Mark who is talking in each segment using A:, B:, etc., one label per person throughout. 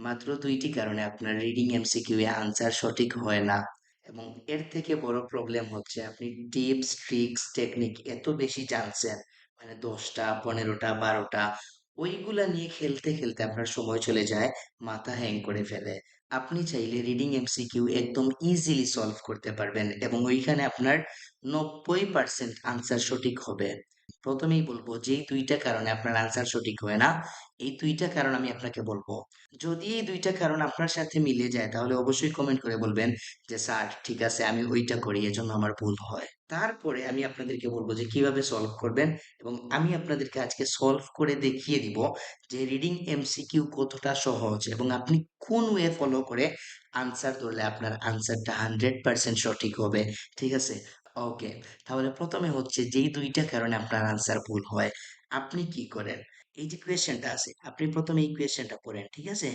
A: মাত্র দুইটি কারণে আপনার রিডিং এমসিকিউ এ আনসার সঠিক হয় না এবং এর থেকে বড় প্রবলেম হচ্ছে আপনি টিপস ট্রিক্স টেকনিক এত বেশি জানছেন মানে দশটা, পনেরোটা, বারোটা, ওইগুলা নিয়ে খেলতে খেলতে আপনার সময় চলে যায়, মাথা হ্যাং করে ফেলে। আপনি চাইলে রিডিং এমসিকিউ একদম ইজিলি সলভ করতে পারবেন এবং ওইখানে আপনার নব্বই পার্সেন্ট আনসার সঠিক হবে। প্রথমেই বলব যেই দুইটা কারণে আপনার আনসার সঠিক হয় না। এই দুইটা কারণ আমি আপনাকে বলব। যদি এই দুইটা কারণ আপনার সাথে মিলে যায়, তাহলে অবশ্যই কমেন্ট করে বলবেন যে, স্যার, ঠিক আছে, আমি ওইটা করি, এজন্য আমার ভুল হয়। তারপরে আমি আপনাদেরকে বলব যে, কীভাবে সলভ করবেন? এবং আমি আপনাদেরকে আজকে সলভ করে দেখিয়ে দিব যে রিডিং এমসিকিউ কতটা সহজ এবং আপনি কোন ওয়ে ফলো করে আনসার ধরলে আপনার আনসারটা হান্ড্রেড পার্সেন্ট সঠিক হবে। ঠিক আছে? ওকে তাহলে প্রথমে হচ্ছে যেই দুইটা কারণে আপনার আনসার ভুল হয়, আপনি কি করেন? এই যে কোয়েশ্চেনটা আছে, আপনি প্রথমে এই কোয়েশ্চেনটা পড়েন, ঠিক আছে?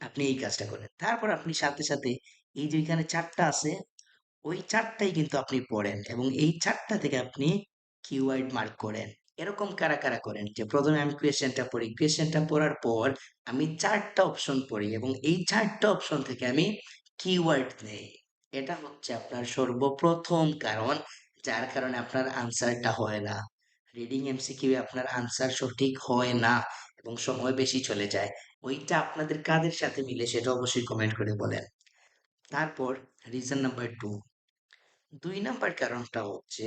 A: আপনি এই কাজটা করেন। তারপর আপনি সাথে সাথে এই যে এখানে চারটা আছে, ওই চারটাই কিন্তু আপনি পড়েন এবং এই চারটা থেকে আপনি কিওয়ার্ড মার্ক করেন। এরকম কারা কারা করেন যে প্রথমে আমি কোয়েশ্চেনটা পড়ি কোয়েশ্চেনটা পড়ার পর আমি চারটা অপশন পড়ি এবং এই চারটা অপশন থেকে আমি কিওয়ার্ড নেই। এটা হচ্ছে আপনার সর্বপ্রথম কারণ, যার কারণে আপনার আনসারটা হয় না। রিডিং এমসিকিউ আপনার আনসার সঠিক হয় না এবং সময় বেশি চলে যায়। ওইটা আপনাদের কাদের সাথে মিলে সেটা অবশ্যই কমেন্ট করে বলেন। তারপর রিজন নাম্বার টু দুই নাম্বার কারণটা হচ্ছে,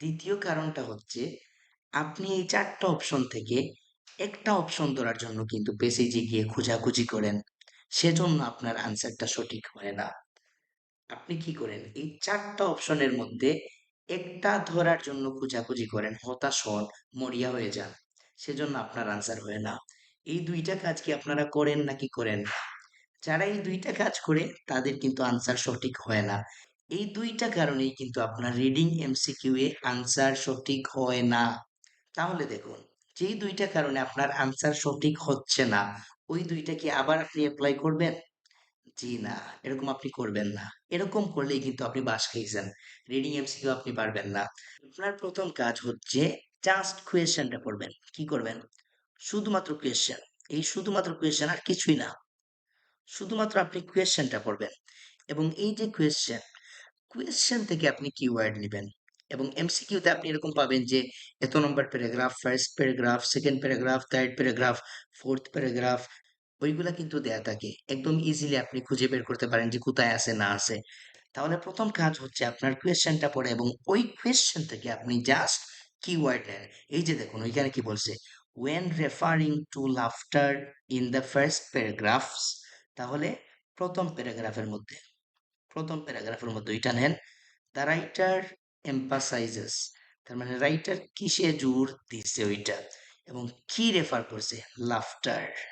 A: দ্বিতীয় কারণটা হচ্ছে, আপনি এই চারটা অপশন থেকে একটা অপশন ধরার জন্য কিন্তু পেসেজে গিয়ে খোঁজাখুঁজি করেন। সেজন্য আপনার আনসারটা সঠিক হয় না। আপনি কি করেন? এই চারটা অপশনের মধ্যে একটা ধরার জন্য খোঁজাখুঁজি করেন, হতাশ হন, মরিয়া হয়ে যান। সেজন্য আপনার আনসার হয় না। এই দুইটা কাজ কি আপনারা করেন নাকি করেন যারা এই দুইটা কাজ করে, তাদের কিন্তু আনসার সঠিক হয় না। এই দুইটা কারণেই কিন্তু আপনার রিডিং এমসিকিউ এ আনসার সঠিক হয় না। তাহলে দেখুন, যেই দুইটা কারণে আপনার আনসার সঠিক হচ্ছে না, ওই দুইটা কি আবার আপনি অ্যাপ্লাই করবেন? জি না, এরকম আপনি করবেন না। এরকম করলেই কিন্তু আপনি বাস খেয়েছেন রিডিং এমসিকিউ আপনি পারবেন না। আপনার প্রথম কাজ হচ্ছে জাস্ট কোয়েশ্চেনটা পড়বেন। কি করবেন? শুধুমাত্র কোয়েশ্চেন এই শুধুমাত্র কোয়েশ্চেন আর কিছুই না। শুধুমাত্র আপনি কোয়েশ্চেনটা পড়বেন। এবং এই যে কোয়েশ্চেন কোয়েশ্চেন থেকে আপনি কিওয়ার্ড নেবেন। এবং এমসিকিউতে আপনি এরকম পাবেন যে, এত number paragraph first paragraph second paragraph third paragraph fourth paragraph ওইগুলা কিন্তু দেয়া থাকে। একদম ইজিলি আপনি খুঁজে বের করতে পারেন যে কোথায় আছে, না আছে। তাহলে প্রথম কাজ হচ্ছে আপনার কোয়েশ্চেনটা পড়ে এবং ওই কোয়েশ্চেন থেকে আপনি জাস্ট কিওয়ার্ড নেন। এই যে দেখুন, ওইখানে কি বলছে? When referring to laughter in the first paragraphs, তাহলে প্রথম প্যারাগ্রাফের মধ্যে, প্রথম প্যারাগ্রাফের মধ্যে ওইটা নেন। দ্য রাইটার এম্পাসাইজেস তার মানে রাইটার কিসে জোর দিচ্ছে ওইটা? এবং কি রেফার করছে? লাফটার